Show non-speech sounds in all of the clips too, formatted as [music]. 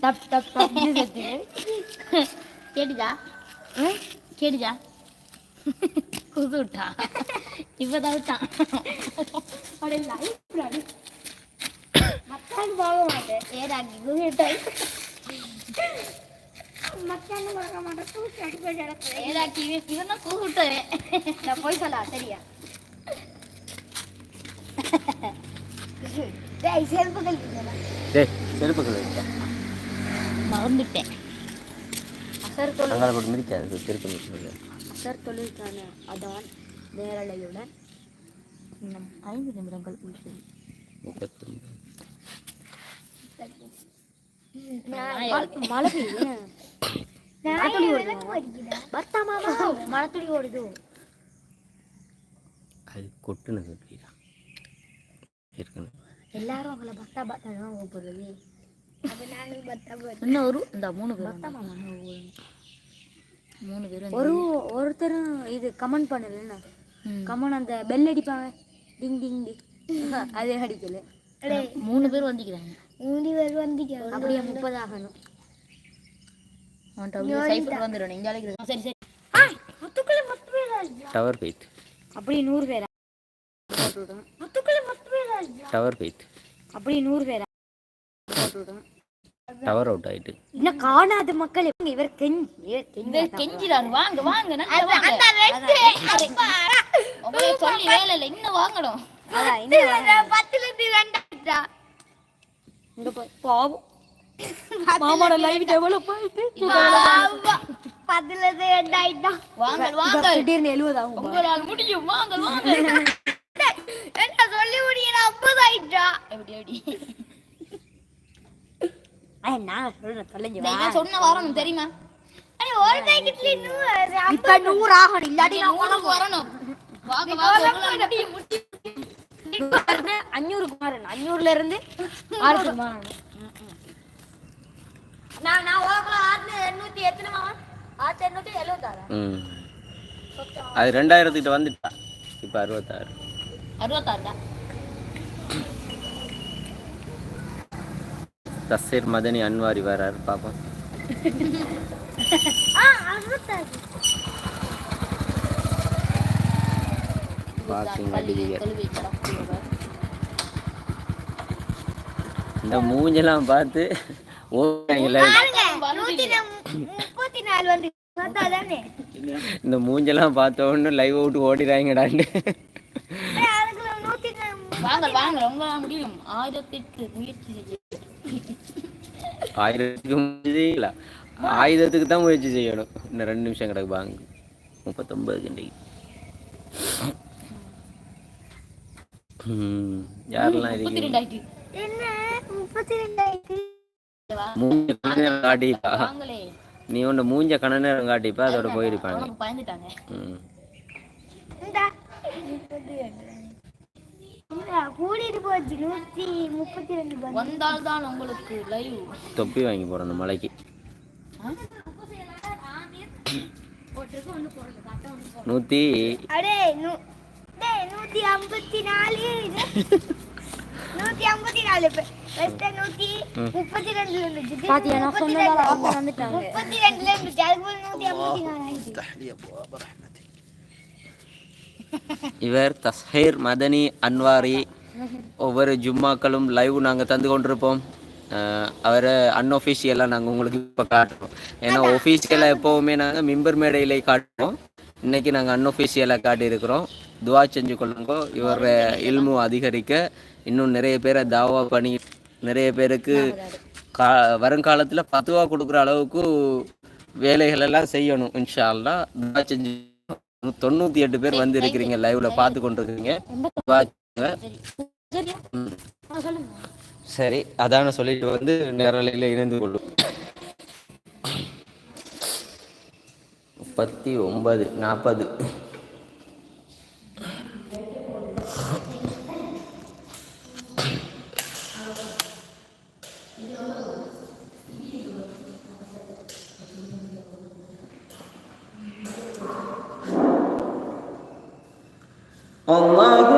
Dub டப் டப் கேட்டுதா? கேட்டுதா? குசு விட்டா இப்பதான் விட்டான் மச்சான் போக மாட்டேன் ஏதாக்கி குசு விட்டாய் மச்சான் போக மாட்டேன் ஏதாக்கி இவன் தான் குசு விட்டவன் நான் போய் சொல்லா சரியா? டேய் செருப்பு கழிக்கிறேன் டேய் செருப்பு கழுவிட்டா மறந்துட்டேன். அசர் தொழில் அங்கால போட்டு மிதிக்காது செருப்பு மிதிக்காது அசர் தொழிலுக்கான அதான் நேரலையுடன் இன்னும் ஐந்து நிமிடங்கள் உள்ளது. முப்பத்தொன்பது மழை பெய்யுது மழை ஓடுது? பத்தா மாமா மழை துளி ஓடுது? அது கொட்டுன சொல்லிடா இருக்கணும். எல்லாரும் அவங்கள பத்தா பத்தா தான் போடுறேன் இன்னும் ஒரு இந்த மூணு பேர் மூணு பேர். ஒரு ஒருத்தரும் இது கமெண்ட் பண்ணல கமெண்ட் அந்த பெல் அடிப்பாங்க. டிங் டிங் டிங் அதே அடிக்கல? மூணு பேர் வந்திக்கிறாங்க மூணு பேர் வந்தீங்க அப்படியே முப்பது ஆகணும். டவர் போயிட்டு. அப்படி நூறு பேரா? டவர் போயிட்டு. அப்படி நூறு பேரா? டவர் அவுட் ஆயிட்டு. இன்னும் காணாத மக்கள் இவர் கெஞ்சி இவர் கெஞ்சி இந்த கெஞ்சிடாரு வாங்க வாங்க நல்லா வாங்க. உங்களை சொல்லி வேலை இல்லை இன்னும் வாங்கணும். பத்துல இருந்து ரெண்டாயிட்டா இங்க போய் பாவம். மாமாவோட லைவ் டெவலப் போயிட்டு? பத்துல இருந்து ரெண்டாயிட்டா வாங்க வாங்க திடீர்னு எழுபது ஆகும் உங்களால் முடியும். வாங்க வாங்க ஆயிட்டா எப்படி எப்படி? நான் சொல்றேன் தொலைஞ்சு இந்த இவன் சொன்ன வரணும் தெரியுமா? ஒரு பாக்கெட்ல நூறு இப்ப நூறு ஆகணும் இல்லாட்டி நான் வரணும். இருந்து நான் நான் ஓகல ஆறு எண்ணூத்தி எத்தனை மாமா ஆயிரத்தி எண்ணூத்தி எழுபத்தாறு அது ரெண்டாயிரத்துக்கிட்ட வந்துட்டா. இப்போ அறுபத்தாறு. அறுபத்தாறுடா. தசீர் மதனி அன்வாரி வராரு பார்ப்போம் [laughs] இந்த மூஞ்செல்லாம் பார்த்து இந்த மூஞ்செல்லாம் பார்த்த உடனே லைவ் விட்டு நூத்தி வாங்க வாங்க உங்களால் முடியும். ஆயிரத்திற்கு முயற்சி செய்ய ஆயிரத்துக்கு முயற்சி செய்யல. ஆயுதத்துக்கு தான் முயற்சி செய்யணும். இன்னும் ரெண்டு நிமிஷம் கிடக்கு வாங்க முப்பத்தொன்பது கண்டி ம், யாரெல்லாம் இருக்கீங்க? காட்டிப்பா. நீ உன்னை மூஞ்ச கண நேரம் காட்டிப்பா அதோட போயிருப்பாங்க. உனக்கு பயந்துட்டாங்க. ம். கூட்டிட்டு போச்சு. நூத்தி முப்பத்தி ரெண்டு வந்தால் தான் உங்களுக்கு லைவ் தொப்பி வாங்கி போறோம் அந்த மலைக்கு. நூற்றி அடே நூத்தி ஐம்பத்தி நாலு. நூத்தி ஐம்பத்தி நாலு நூத்தி முப்பத்தி ரெண்டுல இருந்துச்சு. முப்பத்தி ரெண்டு- முப்பத்தி ரெண்டுல இருந்துச்சு. அதுக்கப்புறம் நூத்தி ஐம்பத்தி நாலு ஆயிடுச்சு. இவர் தஸ்ஹீர் மதனி அன்வாரி. ஒவ்வொரு ஜும்மாக்களும் லைவ் நாங்கள் தந்து கொண்டிருப்போம். அவரை அன்ஒஃபிஷியலாக நாங்கள் உங்களுக்கு இப்போ காட்டுறோம். ஏன்னா ஒஃபிஷியலாக எப்போவுமே நாங்கள் மிம்பர் மேடையிலே காட்டுவோம். இன்னைக்கு நாங்கள் அன்ஒஃபிஷியலாக காட்டியிருக்கிறோம். துவா செஞ்சு கொள்ளுங்க. இவர் இல்மு அதிகரிக்க இன்னும் நிறைய பேரை தாவா பண்ணி நிறைய பேருக்கு கா வருங்காலத்தில் பத்துவா கொடுக்குற அளவுக்கு வேலைகள் எல்லாம் செய்யணும் இன்ஷா அல்லாஹ் துவா செஞ்சு தொண்ணூத்தி எட்டு பேர் வந்து இருக்கிறீங்க லைவ்ல பார்த்து கொண்டிருக்கீங்க சரி அதான சொல்லிட்டு வந்து நேரலையில் இணைந்து கொள்ளும். முப்பத்தி ஒன்பது நாற்பது الله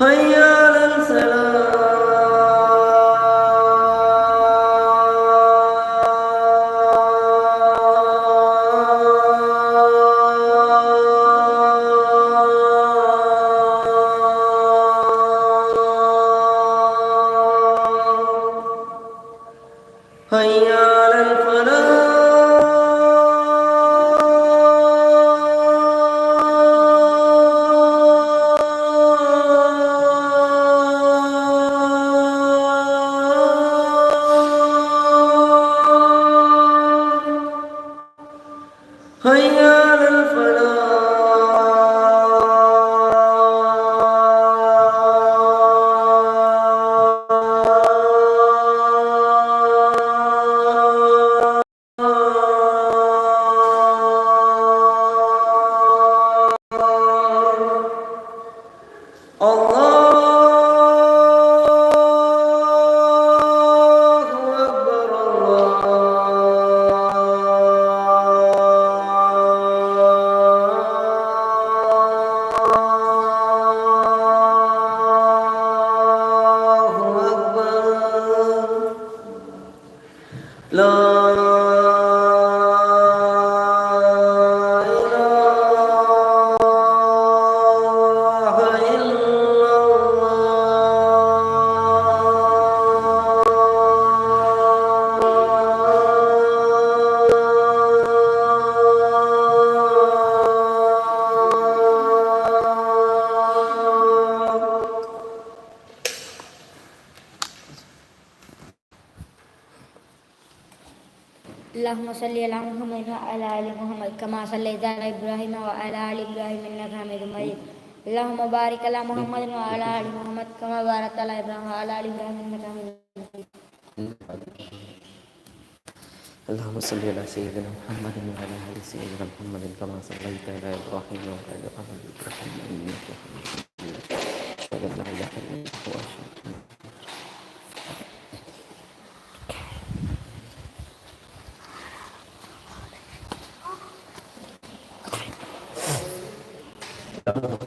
هيا هيا على الفلاح هيا على اللهم صل على محمد وعلى آل محمد كما صليت على إبراهيم وعلى آل إبراهيم إنك حميد مجيد. اللهم بارك على محمد وعلى آل محمد كما باركت على إبراهيم وعلى آل إبراهيم إنك حميد مجيد. اللهم صل على سيدنا محمد وعلى آل سيدنا محمد كما صليت على إبراهيم وعلى آل إبراهيم إنك حميد مجيد. أشهد أن لا إله إلا الله uh,